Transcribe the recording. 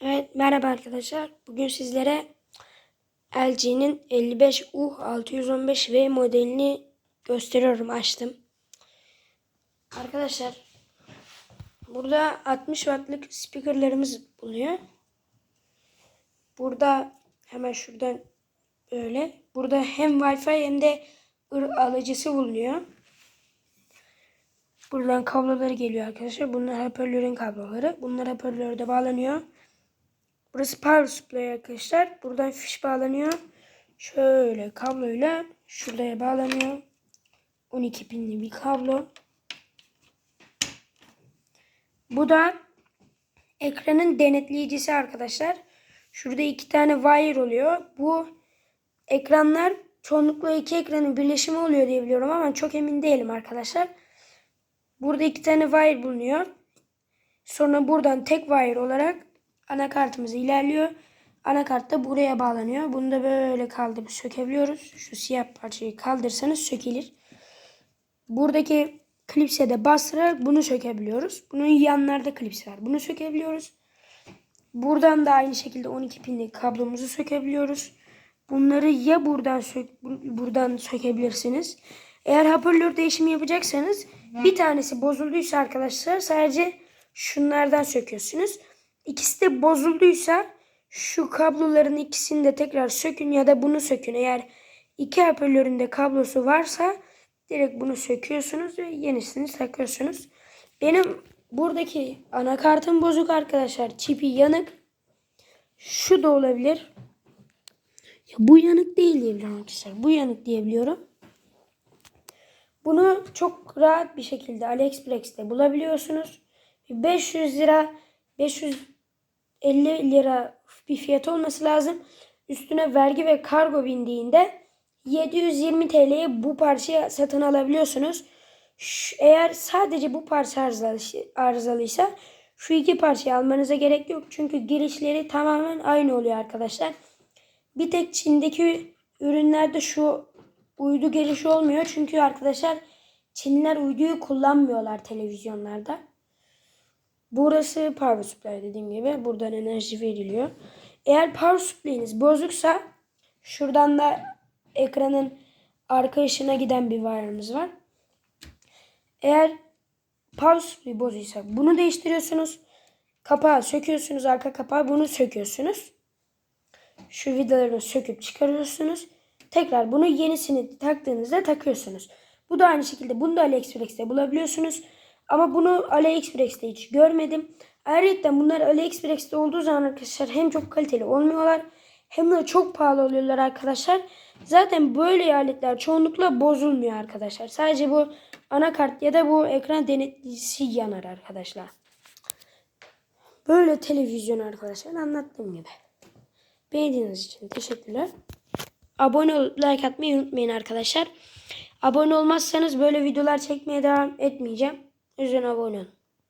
Evet merhaba arkadaşlar. Bugün sizlere LG'nin 55U615V modelini gösteriyorum. Açtım. Arkadaşlar burada 60 wattlık speakerlarımız bulunuyor. Burada hemen şuradan böyle. Burada hem Wi-Fi hem de alıcısı bulunuyor. Buradan kabloları geliyor arkadaşlar. Bunlar hoparlörün kabloları. Bunlar hoparlörde bağlanıyor. Burası power supply arkadaşlar. Buradan fiş bağlanıyor. Şöyle kabloyla şuraya bağlanıyor. 12 pinli bir kablo. Bu da ekranın denetleyicisi arkadaşlar. Şurada iki tane wire oluyor. Bu ekranlar çoğunlukla iki ekranın birleşimi oluyor diye biliyorum ama çok emin değilim arkadaşlar. Burada iki tane wire bulunuyor. Sonra buradan tek wire olarak anakartımız ilerliyor. Anakart da buraya bağlanıyor. Bunu da böyle kaldırıp sökebiliyoruz. Şu siyah parçayı kaldırsanız sökülür. Buradaki klipse de bastırarak bunu sökebiliyoruz. Bunun yanlarda klips var. Bunu sökebiliyoruz. Buradan da aynı şekilde 12 pinlik kablomuzu sökebiliyoruz. Bunları ya buradan sök buradan sökebilirsiniz. Eğer hoparlör değişimi yapacaksanız bir tanesi bozulduysa arkadaşlar sadece şunlardan söküyorsunuz. İkisi de bozulduysa şu kabloların ikisini de tekrar sökün ya da bunu sökün. Eğer iki hoparlörün de kablosu varsa direkt bunu söküyorsunuz ve yenisini takıyorsunuz. Benim buradaki anakartım bozuk arkadaşlar. Çipi yanık. Şu da olabilir. Ya bu yanık değil diyebiliyorum arkadaşlar. Bu yanık diyebiliyorum. Bunu çok rahat bir şekilde AliExpress'te bulabiliyorsunuz. 500 lira 550 lira bir fiyat olması lazım. Üstüne vergi ve kargo bindiğinde 720 TL'ye bu parçayı satın alabiliyorsunuz. Şu, eğer sadece bu parça arızalı, arızalıysa şu iki parçayı almanıza gerek yok. Çünkü girişleri tamamen aynı oluyor arkadaşlar. Bir tek Çin'deki ürünlerde şu uydu girişi olmuyor. Çünkü arkadaşlar Çinliler uyduyu kullanmıyorlar televizyonlarda. Burası power supply dediğim gibi. Buradan enerji veriliyor. Eğer power supply'iniz bozuksa şuradan da ekranın arka ışığına giden bir wire'ımız var. Eğer power supply bozuysa bunu değiştiriyorsunuz. Kapağı söküyorsunuz. Arka kapağı bunu söküyorsunuz. Şu vidalarını söküp çıkarıyorsunuz. Tekrar bunu yenisini taktığınızda takıyorsunuz. Bu da aynı şekilde bunu da AliExpress'te bulabiliyorsunuz. Ama bunu AliExpress'te hiç görmedim. Ayrıca bunlar AliExpress'te olduğu zaman arkadaşlar hem çok kaliteli olmuyorlar hem de çok pahalı oluyorlar arkadaşlar. Zaten böyle aletler çoğunlukla bozulmuyor arkadaşlar. Sadece bu anakart ya da bu ekran denetleyicisi yanar arkadaşlar. Böyle televizyon arkadaşlar anlattığım gibi. Beğendiğiniz için teşekkürler. Abone olup like atmayı unutmayın arkadaşlar. Abone olmazsanız böyle videolar çekmeye devam etmeyeceğim. Yüzden abone olun.